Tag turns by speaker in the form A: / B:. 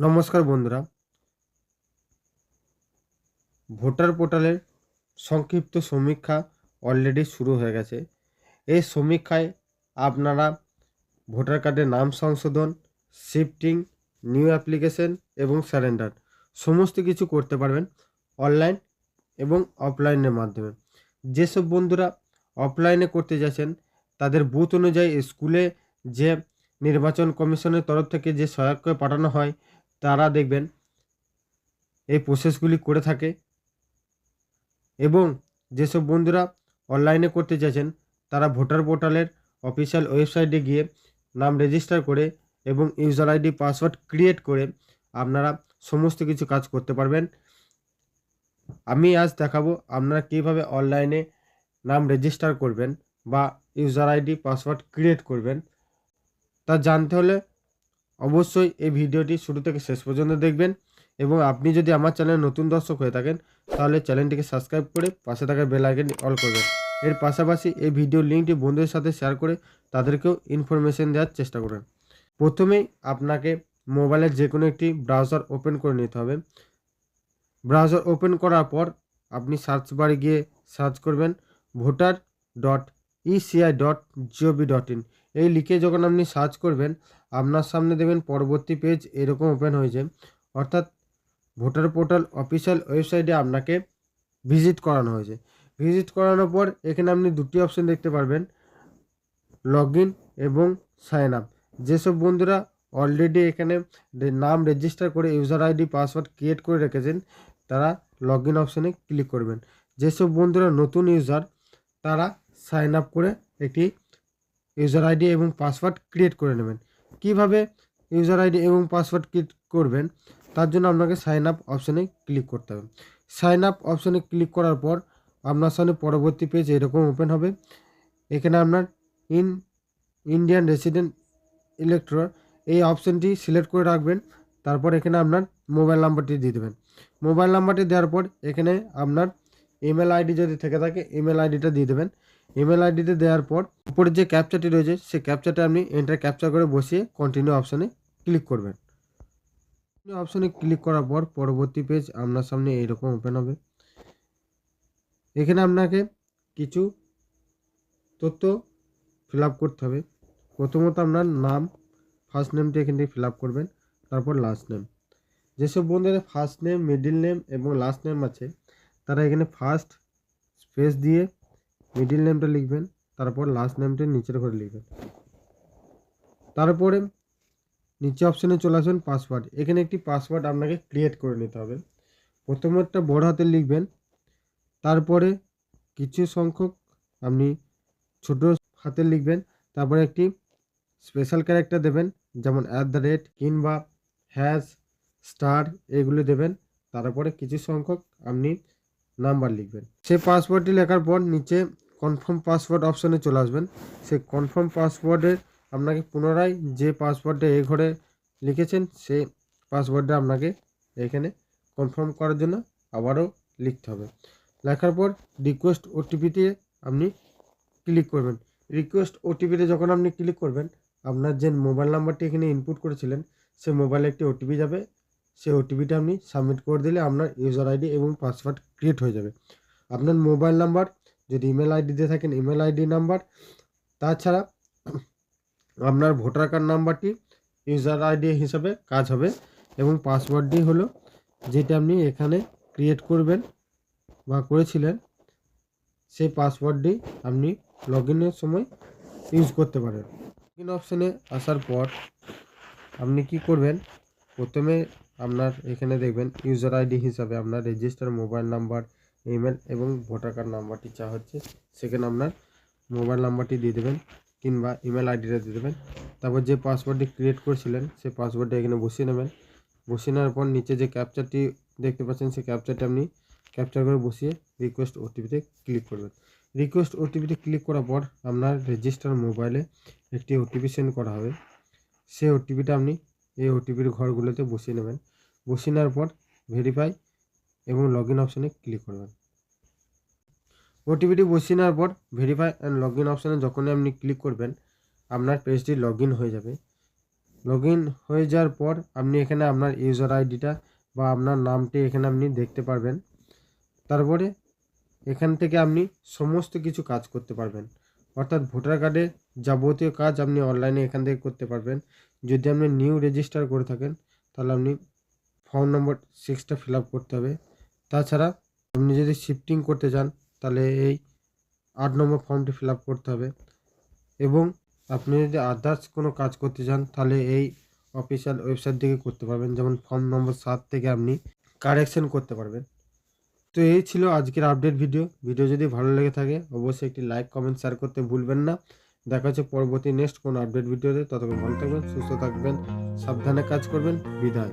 A: নমস্কার বন্ধুরা। ভোটার পোর্টালের সংক্ষিপ্ত সমীক্ষা অলরেডি শুরু হয়ে গেছে। এই সমীক্ষায় আপনারা ভোটার কার্ডের নাম সংশোধন শিফটিং নিউ অ্যাপ্লিকেশন এবং স্যারেন্ডার সমস্ত কিছু করতে পারবেন অনলাইন এবং অফলাইনের মাধ্যমে। যেসব বন্ধুরা অফলাইনে করতে যাচ্ছেন, তাদের বুথ অনুযায়ী স্কুলে যে নির্বাচন কমিশনের তরফ থেকে যে সহায়ক পাঠানো হয় তারা দেখবেন এই প্রসেসগুলি করে থাকে এবং যেসব বন্ধুরা অনলাইনে করতে চাইছেন, তারা ভোটার পোর্টালের অফিসিয়াল ওয়েবসাইটে গিয়ে নাম রেজিস্টার করে এবং ইউজার আইডি পাসওয়ার্ড ক্রিয়েট করে আপনারা সমস্ত কিছু কাজ করতে পারবেন। আমি আজ দেখাবো আপনারা কীভাবে অনলাইনে নাম রেজিস্টার করবেন বা ইউজার আইডি পাসওয়ার্ড ক্রিয়েট করবেন। তা জানতে হলে অবশ্যই এই ভিডিওটি শুরু থেকে শেষ পর্যন্ত দেখবেন এবং আপনি যদি আমার চ্যানেলে নতুন দর্শক হয়ে থাকেন, তাহলে চ্যানেলটিকে সাবস্ক্রাইব করে পাশে থাকা বেল আইকনটি অল করবেন। এর পাশাপাশি এই ভিডিও লিঙ্কটি বন্ধুদের সাথে শেয়ার করে তাদেরকেও ইনফরমেশন দেওয়ার চেষ্টা করবেন। প্রথমেই আপনাকে মোবাইলের যে কোনো একটি ব্রাউজার ওপেন করে নিতে হবে। ব্রাউজার ওপেন করার পর আপনি সার্চ বারে গিয়ে সার্চ করবেন voter dot ECI dot GOV dot in এই লিখে যখন আপনি সার্চ করবেন, আপনার সামনে দেখবেন পরবর্তী পেজ এরকম ওপেন হয়েছে। অর্থাৎ ভোটার পোর্টাল অফিসিয়াল ওয়েবসাইটে আপনাকে ভিজিট করানো হয়েছে। ভিজিট করানোর পর এখানে আপনি দুটি অপশন দেখতে পারবেন লগ এবং সাইন আপ। যেসব বন্ধুরা অলরেডি এখানে নাম রেজিস্টার করে ইউজার আইডি পাসওয়ার্ড ক্রিয়েট করে রেখেছেন, তারা লগ ইন অপশানে ক্লিক করবেন। যেসব বন্ধুরা নতুন ইউজার তারা সাইন আপ করে একটি ইউজার আইডি এবং পাসওয়ার্ড ক্রিয়েট করে নেবেন। কীভাবে ইউজার আইডি এবং পাসওয়ার্ড ক্রিয়েট করবেন, তার জন্য আপনাকে সাইন আপ অপশানে ক্লিক করতে হবে। সাইন আপ অপশানে ক্লিক করার পর আপনার সামনে পরবর্তী পেজ এরকম ওপেন হবে। এখানে আপনার ইন, ইন্ডিয়ান রেসিডেন্ট ইলেকট্রো এই অপশানটি সিলেক্ট করে রাখবেন। তারপর এখানে আপনার মোবাইল নাম্বারটি দিয়ে দেবেন। মোবাইল নাম্বারটি দেওয়ার পর এখানে আপনার ইমেল আইডি যদি থেকে থাকে, ইমেল আইডিটা দিয়ে দেবেন। ইমেল আইডিতে দেওয়ার পর উপরে যে ক্যাপচারটি রয়েছে, সেই ক্যাপচারটা আপনি এন্টার ক্যাপচার করে বসিয়ে কন্টিনিউ অপশানে ক্লিক করবেন। কন্টিনিউ অপশানে ক্লিক করার পর পরবর্তী পেজ আপনার সামনে এইরকম ওপেন হবে। এখানে আপনাকে কিছু তথ্য ফিল করতে হবে। প্রথমত আপনার নাম ফার্স্ট নেমটি এখান থেকে ফিল করবেন, তারপর লাস্ট নেম যেসব বন্ধুদের ফার্স্ট নেম মিডিল নেম এবং লাস্ট নেম আছে তারা এখানে ফার্স্ট স্পেস দিয়ে মিডিল নেমটা লিখবেন, তারপর লাস্ট নেমটা নিচের ঘরে লিখবেন। তারপরে নিচে অপশানে চলে আসবেন পাসওয়ার্ড এখানে একটি পাসওয়ার্ড আপনাকে ক্রিয়েট করে নিতে হবে। প্রথমটা বড় হাতে লিখবেন, তারপরে কিছু সংখ্যক আপনি ছোট হাতে লিখবেন, তারপরে একটি স্পেশাল ক্যারেক্টার দেবেন, যেমন অ্যাট দ্য রেট কিংবা হ্যাশ স্টার এগুলো দেবেন, তারপরে কিছু সংখ্যক আপনি নাম্বার লিখবেন। সেই পাসওয়ার্ডটি লেখার পর নিচে কনফার্ম পাসওয়ার্ড অপশানে চলে আসবেন। সেই কনফার্ম পাসওয়ার্ডের আপনাকে পুনরায় যে পাসওয়ার্ডটা এই ঘরে লিখেছেন, সেই পাসওয়ার্ডটা আপনাকে এখানে কনফার্ম করার জন্য আবারও লিখতে হবে। লেখার পর রিকোয়েস্ট ওটিপিতে আপনি ক্লিক করবেন। রিকোয়েস্ট ওটিপিতে যখন আপনি ক্লিক করবেন, আপনার যে মোবাইল নাম্বারটি এখানে ইনপুট করেছিলেন সে মোবাইলে একটি ওটিপি যাবে। সেই ওটিপিটা আপনি সাবমিট করে দিলে আপনার ইউজার আইডি এবং পাসওয়ার্ড ক্রিয়েট হয়ে যাবে। আপনার মোবাইল নাম্বার যদি ইমেল আইডি দিয়ে থাকেন ইমেল আইডি নাম্বার তাছাড়া আপনার ভোটার কার্ড নাম্বারটি ইউজার আইডি হিসাবে কাজ হবে এবং পাসওয়ার্ডটি হলো যেটা আপনি এখানে ক্রিয়েট করবেন বা করেছিলেন, সেই পাসওয়ার্ডটি আপনি লগ ইনের সময় ইউজ করতে পারেন। লগ ইন অপশানে আসার পর আপনি কি করবেন? প্রথমে আপনার এখানে দেখবেন ইউজার আইডি হিসাবে আপনার রেজিস্টার মোবাইল নাম্বার ইমেল এবং ভোটার কার্ড নাম্বারটি চা হচ্ছে। সেখানে আপনার মোবাইল নাম্বারটি দিয়ে দেবেন কিংবা ইমেল আইডিটা দিয়ে দেবেন। তারপর যে পাসওয়ার্ডটি ক্রিয়েট করেছিলেন, সেই পাসওয়ার্ডটা এখানে বসিয়ে নেবেন। বসিয়ে নেওয়ার পর নিচে যে ক্যাপচারটি দেখতে পাচ্ছেন, সেই ক্যাপচারটি আপনি ক্যাপচার করে বসিয়ে রিকোয়েস্ট ওটিপিতে ক্লিক করবেন। রিকোয়েস্ট ওটিপিতে ক্লিক করার পর আপনার রেজিস্টার মোবাইলে একটি ওটিপি সেন্ড করা হবে। সেই ওটিপিটা আপনি এই ওটিপির ঘরগুলোতে বসিয়ে নেবেন। বসিয়ে নেওয়ার পর ভেরিফাই এবং লগ ইন অপশানে ক্লিক করবেন। ওটিপিটি বসিয়ে নেওয়ার পর ভেরিফাই অ্যান্ড লগ ইন অপশানে যখনই আপনি ক্লিক করবেন, আপনার পেজটি লগ ইন হয়ে যাবে। লগ ইন হয়ে যাওয়ার পর আপনি এখানে আপনার ইউজার আইডিটা বা আপনার নামটি এখানে আপনি দেখতে পারবেন। তারপরে এখান থেকে আপনি সমস্ত কিছু কাজ করতে পারবেন। অর্থাৎ ভোটার কার্ডে যাবতীয় কাজ আপনি অনলাইনে এখান থেকে করতে পারবেন। যদি আপনি নিউ রেজিস্টার করে থাকেন, তাহলে আপনি ফর্ম নম্বর সিক্সটা ফিল আপ করতে হবে। তাছাড়া আপনি যদি শিফটিং করতে চান, তাহলে এই আট নম্বর ফর্মটি ফিল আপ করতে হবে। এবং আপনি যদি আদার্স কোনো কাজ করতে চান, তাহলে এই অফিসিয়াল ওয়েবসাইট থেকে করতে পারবেন। যেমন ফর্ম নম্বর সাত থেকে আপনি কারেকশন করতে পারবেন। তো এই ছিল আজকের আপডেট ভিডিও ভিডিও যদি ভালো লেগে থাকে, অবশ্যই একটি লাইক কমেন্ট শেয়ার করতে ভুলবেন না। দেখা হচ্ছে পরবর্তী নেক্সট কোন আপডেট ভিডিওতে ততক্ষণ ভালো থাকবেন, সুস্থ থাকবেন, সাবধানে কাজ করবেন। বিদায়।